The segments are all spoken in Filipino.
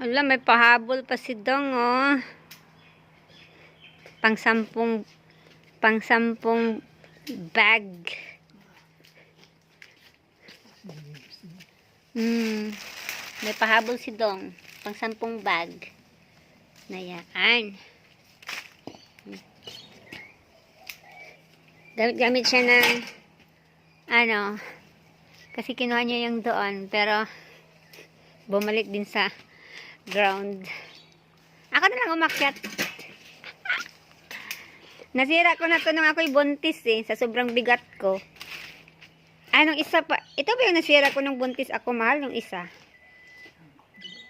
Ala, may pahabol pa si Dong, oh. Pang sampung, pang sampung bag. Hmm. May pahabol si Dong. Pang sampung bag. Na yan. Gamit, gamit siya ng ano, kasi kinuha niya yung doon, pero bumalik din sa ground. Ako na lang umakyat. Nasira ko na to nung ako'y buntis eh, sa sobrang bigat ko. Anong isa pa? Ito ba yung nasira ko nung buntis ako, mahal? Yung isa.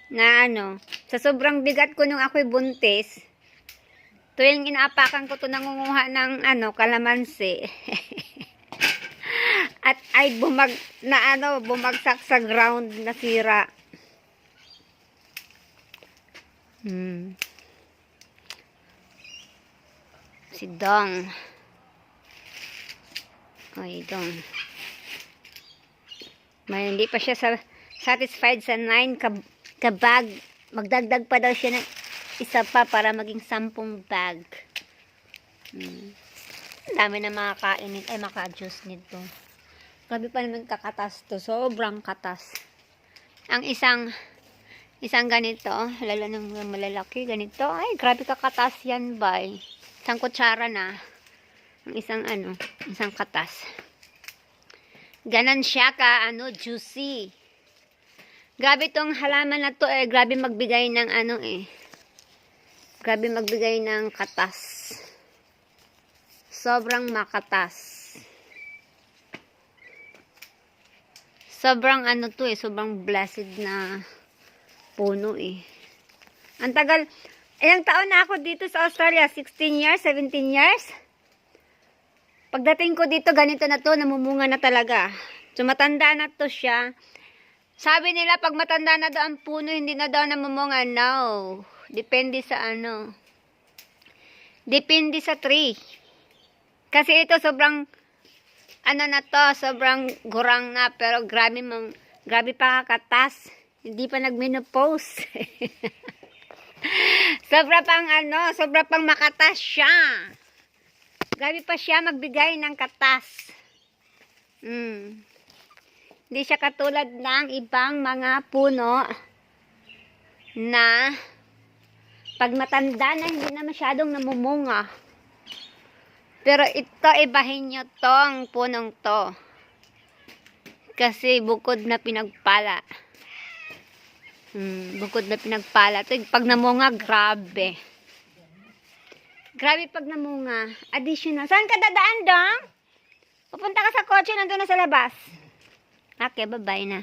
Na ano, sa sobrang bigat ko nung ako'y buntis, tuwing inaapakan ko to nangunguha ng ano, kalamansi. At ay bumag, na ano, bumagsak sa ground, nasira. Hmm. Si Dong. Oy, Dong. May hindi pa siya sa, satisfied sa 9 ka, ka bag. Magdagdag pa daw siya ng isa pa para maging 10 bag. Hmm. Ang dami na makakain nito. Ay, maka-juice nito. Grabe pa naman kakatas to. Sobrang katas. Ang isang isang ganito, lalo ng malalaki, ganito. Ay, grabe kakatas yan, bay. Isang kutsara na. Ang isang ano, isang katas. Ganon siya ka, ano, juicy. Grabe tong halaman na to, eh. Grabe magbigay ng ano, eh. Grabe magbigay ng katas. Sobrang makatas. Sobrang ano to eh, sobrang blessed na puno eh. Ang tagal, ilang taon na ako dito sa Australia? 16 years, 17 years? Pagdating ko dito, ganito na to, namumunga na talaga. So, matanda na to siya. Sabi nila, pag matanda na daw ang puno, hindi na daw namumunga. No. Depende sa ano. Depende sa tree. Kasi ito sobrang ano na to, sobrang gurang na pero grabe mang grabe pa kakatas. Hindi pa nagmenopause. sobra pang ano, sobra pang makatas siya. Grabe pa siya magbigay ng katas. Mm. Hindi siya katulad ng ibang mga puno na pag matanda na hindi na masyadong namumunga. Pero ito, ibahin nyo tong punong to. Kasi bukod na pinagpala. Hmm, bukod na pinagpala. Ito, pag namunga, grabe. Grabe pag namunga. Additional. Saan ka dadaan, dong? Pupunta ka sa kotse, nandun na sa labas. Okay, bye-bye na.